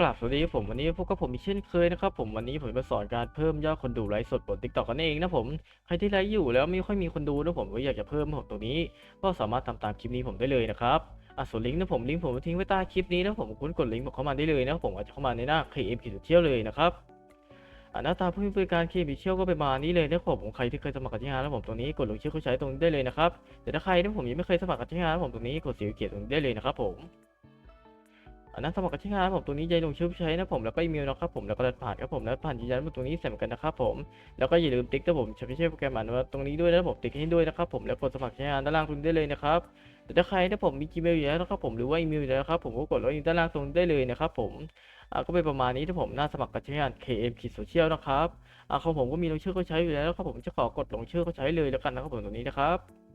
กราบสวัสดีครับผมวันนี้พบกับผมอีกเช่นเคยนะครับผมวันนี้ผมมาสอนการเพิ่มยอดคนดูไลฟ์สดบน TikTok กันเองนะผมใครที่ไลฟ์อยู่แล้วไม่ค่อยมีคนดูนะผมก็อยากจะเพิ่มผมตรงนี้ ก็สามารถทำตามคลิปนี้ผมได้เลยนะครับอะส่วนลิงก์นะผมลิงก์ผมทิ้งไว้ใต้คลิปนี้นะผมคุณกดลิงก์เข้ามาได้เลยนะผมอาจจะเข้ามาในหน้า KM ขีดเที่ยวเลยนะครับอะหน้าตาผู้มีบริการ KM เที่ยวก็ประมาณนี้เลยนะครับผมใครที่เคยสมัครกับที่งานแล้วผมตรงนี้กดลงชื่อเข้าใช้ตรงนี้ได้เลยนะครับแต่ถ้าใครที่ผมยังไม่เคยสมัครกับที่งานแล้วผมตรงนี้กดสีเขียวตรงนี้ได้เลยนะครับผม นนั้นสมัครกับที่งานครับผมตรงนี้ย่าลงชื่อใช้นะผมแล้วก็อีเมลนะครับผมแล้วก็รหัสผ่านครับผมแล้วผ่านยืนยันมาตรงนี้ใส่เหมือนกันนะครับผมแล้วก็อย่าลืมติ๊กนะผมใช้ไม่ใช่โปรแกรมอ่านว่าตรงนี้ด้วยนะผมติ๊กให้ด้วยนะครับผมแล้วกดสมัครใช้งานด้านล่างตรงนี้ได้เลยนะครับแต่ถ้าใครถ้าผมมี Gmail อยู่แล้วนะครับผมหรือว่าอีเมลอยู่แล้วนะครับผมก็กดลงด้านล่างตรงนี้ได้เลยนะครับผมอ่าก็เป็นประมาณนี้ถ้าผมน่าสมัครกับใช้งาน KM ขีดโซเชียลนะครับอ่าของผมก็มีลงชื่อเขาใช้อยู่แล้วนะครับผมจะขอกดลงชื่อเขาใช้เลยแล้วกันนะครับผมตรงนี้นะครับ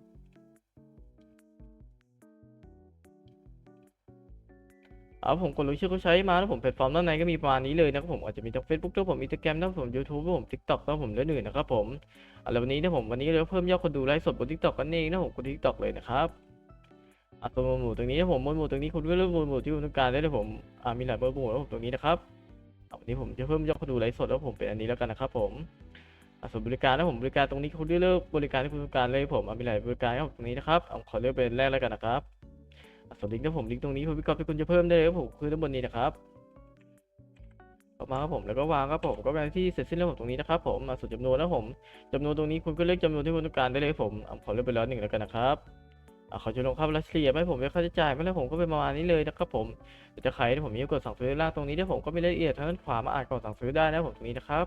อาผมกดลงชื่อเขาใช้มาแล้วผมแพลตฟอร์มด้านในก็มีประมาณนี้เลยนะครับผมอาจจะมีทั้ง Facebook ด้วยผมอินสตาแกรมด้วยผม YouTube ด้วยผม TikTok ด้วยผมและอื่นนะครับผมอะแล้ววันนี้นะผมวันนี้เราเพิ่มยอดคนดูไลฟ์สดบน TikTok กันเองนะผมกด TikTok เลยนะครับอะตัวหมู่ตรงนี้นะผมหมวดหมู่ตรงนี้คุณก็เลือกหมวดหมู่ที่คุณต้องการได้เลยผมอ่ามีหลายหมวดหมู่แล้วผมตรงนี้นะครับอะวันนี้ผมจะเพิ่มยอดคนดูไลฟ์สดแล้วผมเป็นอันนี้แล้วกันนะครับผมอะส่วนบริการนะผมบริการตรงนี้คุณเลือกบริการที่คุณต้องการเลยผมอะมีหลายบริการครับตรงนี้นะครับเอาขอเลือกเป็นแรกแล้วกันนะครับ ส่วนลิงก์ที่ผมลิงก์ตรงนี้ผมวิเคราะห์ที่คุณจะเพิ่มได้เลยครับผมคือด้านบนนี้นะครับออกมาครับผมแล้วก็วางครับผมก็เป็นที่เสร็จสิ้นแล้วผมตรงนี้นะครับผมมาส่วนจำนวนแล้วผมจำนวนตรงนี้คุณก็เลือกจำนวนที่คุณต้องการได้เลยครับผมขอเลือกไปแล้วหนึ่งแล้วกันนะครับอะขอจะลงค่ารัสเซียไหมผมไม่ค่าใช้จ่ายไม่แล้วผมก็เป็นประมาณนี้เลยนะครับผมเดี๋ยวจะใครผมมีกดสั่งซื้อล่างตรงนี้ที่ผมก็มีรายละเอียดทางด้านขวามาอ่านกดสั่งซื้อได้นะผมตรงนี้นะครับ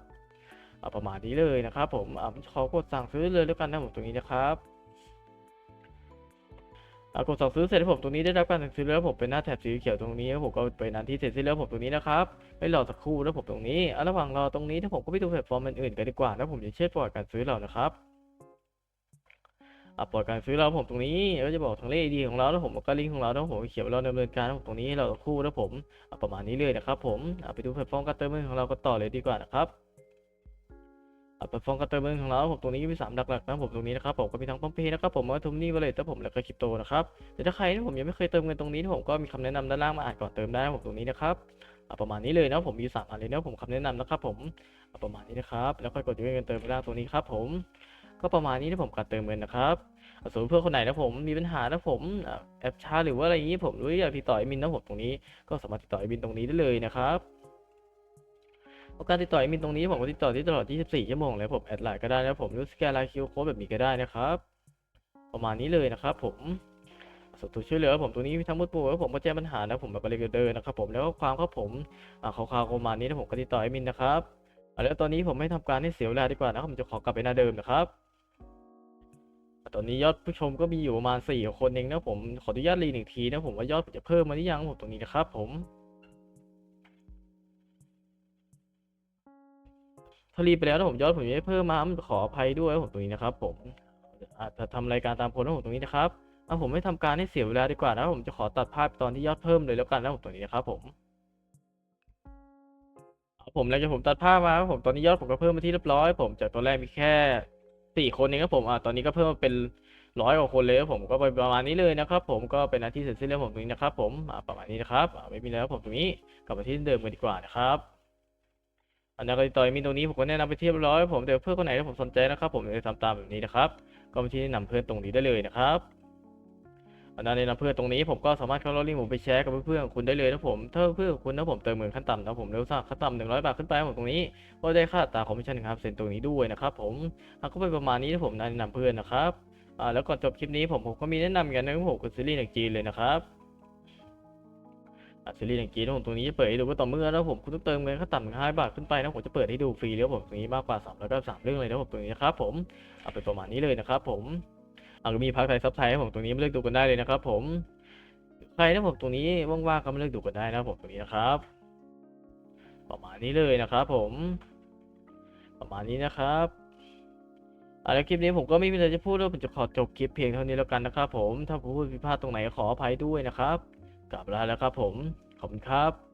ประมาณนี้เลยนะครับผมขอกดสั่งซื้อเลยแล้วกันนะผมตรงนี้นะครับ กดสั่งซื้อเสร็จแล้วผมตรงนี้ได้รับการสั่งซื้อแล้วผมเป็นหน้าแถบสีเขียวตรงนี้แล้วผมก็เป็นอันที่เสร็จสิ้นแล้วผมตรงนี้นะครับให้รอสักครู่แล้วผมตรงนี้อะระหว่างรอตรงนี้ถ้าผมก็ไปดูแพลตฟอร์มอื่นๆกันดีกว่าแล้วผมจะเช็คประวัติการซื้อเรานะครับอะประวัติการซื้อเราผมตรงนี้ก็จะบอกทางเลขดีของเราแล้วผมก็ลิงก์ของเราแล้วผมเขียนไว้เราดำเนินการผมตรงนี้ให้เราสักครู่แล้วผมประมาณนี้เลยนะครับผมอะไปดูแพลตฟอร์มการเติมเงินของเราก็ต่อเลยดีกว่านะครับ อะแพฟอร์มการเติมเงินของเราผมตรงนี้ก็มีสามหลักๆนะผมตรงนี้นะครับผมก็มีทั้งพัมเพย์นะครับผมว่าทุมนี่วอลเล็ตผมแล้วก็คริปโตนะครับแต่ถ้าใครที่ผมยังไม่เคยเติมเงินตรงนี้ผมก็มีคำแนะนำด้านล่างมาอ่านก่อนเติมได้ผมตรงนี้นะครับอะประมาณนี้เลยนะผมมีสามอันเลยนะผมคำแนะนำนะครับผมอะประมาณนี้นะครับแล้วค่อยกดยอดเงินเติมไปล่างตรงนี้ครับผมก็ประมาณนี้นะผมการเติมเงินนะครับส่วนเพื่อนคนไหนนะผมมีปัญหานะผมแอปช้าหรือว่าอะไรอย่างนี้ผมรืออยากติดต่อไอ้มินนะผมตรงนี้ ก็สามารถติดต่อไอ้มินตรงนี้ได้เลยนะครับ เพราะการติดต่อแอดมินตรงนี้ผมก็ติดต่อที่ตลอด 24 ชั่วโมงเลยผมแอดไลน์ก็ได้นะผมรือสแกนไลน์คิวโค้ดแบบนี้ก็ได้นะครับ ประมาณนี้เลยนะครับผมส่วนตัวช่วยเหลือผมตรงนี้ทั้งหมดหมู่ผมก็แจ้งปัญหานะผมแบบอะไรก็เดินนะครับผมแล้วก็ความครับผมอ่าคร่าวๆประมาณนี้นะผมก็ติดต่อแอดมินนะครับแล้วตอนนี้ผมไม่ทำการให้เสียเวลาดีกว่านะครับผมจะขอกลับไปหน้าเดิมนะครับตอนนี้ยอดผู้ชมก็มีอยู่ประมาณ4คนเองนะผมขออนุญาตรีหนึ่งทีนะผมว่ายอดจะเพิ่มมาหรือยังผมตรงนี้นะครับผม ถ้ารีบไปแล้วนะผมยอดผมยังไม่เพิ่มมาผมขออภัยด้วยผมตรงนี้นะครับ ผมอาจจะทำรายการตามโพสต์ของผมตรงนี้นะครับเอาผมไม่ทำการให้เสียเวลาดีกว่านะผมจะขอตัดภาพตอนที่ยอดเพิ่มเลยแล้วกันนะผมตรงนี้นะครับ ผมเอาผมแล้วจะผมตัดภาพมาผมตอนนี้ยอดผมก็เพิ่มมาที่เรียบร้อย ผมจากตอนแรกมีแค่สี่คนเองครับผมอ่าตอนนี้ก็เพิ่มมาเป็นร้อยกว่าคนเลยผมก็ไปประมาณนี้เลยนะครับ ผมก็เป็นหน้าที่เสร็จสิ้นแล้วผมตรงนี้นะครับ ผมประมาณนี้นะครับไม่มีแล้วผมตรงนี้กลับมาที่เดิมกันดีกว่านะครับ อันนั้นก็ติดต่อมีตรงนี้ผมก็แนะนำไปเรียบร้อยผมเดี๋ยวเพื่อนคนไหนที่ผมสนใจนะครับ ผมจะทำตามแบบนี้นะครับ ก็มาที่แนะนำเพื่อนตรงนี้ได้เลยนะครับอันนั้นแนะนำเพื่อนตรงนี้ผมก็สามารถเข้าล็อกลิงก์ผมไปแชร์กับเพื่อนๆของคุณได้เลยนะผมถ้าเพื่อนของคุณนะผมเติมเงินขั้นต่ำนะผมเร็วสักขั้นต่ำหนึ่งร้อยบาทขึ้นไปผมตรงนี้ก็ได้ค่าตาคอมมิชชั่นครับเซ็นตรงนี้ด้วยนะครับผมก็เป็นประมาณนี้ที่ผมแนะนำเพื่อนนะครับอ่าแล้วก่อนจบคลิปนี้ผมผมก็มีแนะนำกันนะครับผมคือซีรีส์หนังจีนเลยนะครับ อะซีรีส์อย่างจีนผมตรงนี้จะเปิดให้ดูว่าต่อเมื่อแล้วผมคุณต้องเติมเงินขั้นต่ำห้าบาทขึ้นไปนะผมจะเปิดให้ดูฟรีแล้วผมตรงนี้มากกว่าสามแล้วก็สามเรื่องเลยนะผมตรงนี้นะครับผมเอาเป็นประมาณนี้เลยนะครับผมเอาก็มีพักไทยซับไทยให้ผมตรงนี้มาเลือกดูกันได้เลยนะครับผมใครนะผมตรงนี้ว่างๆก็มาเลือกดูกันได้นะผมตรงนี้นะครับ ประมาณนี้เลยนะครับผมประมาณนี้นะครับอะแล้วคลิปนี้ผมก็ไม่มีอะไรจะพูดแล้วผมจะขอจบคลิปเพียงเท่านี้แล้วกันนะครับผม ถ้าผมพูดผิดพลาดตรงไหนขออภัยด้วยนะครับ กลับลาแล้วครับผม ขอบคุณครับ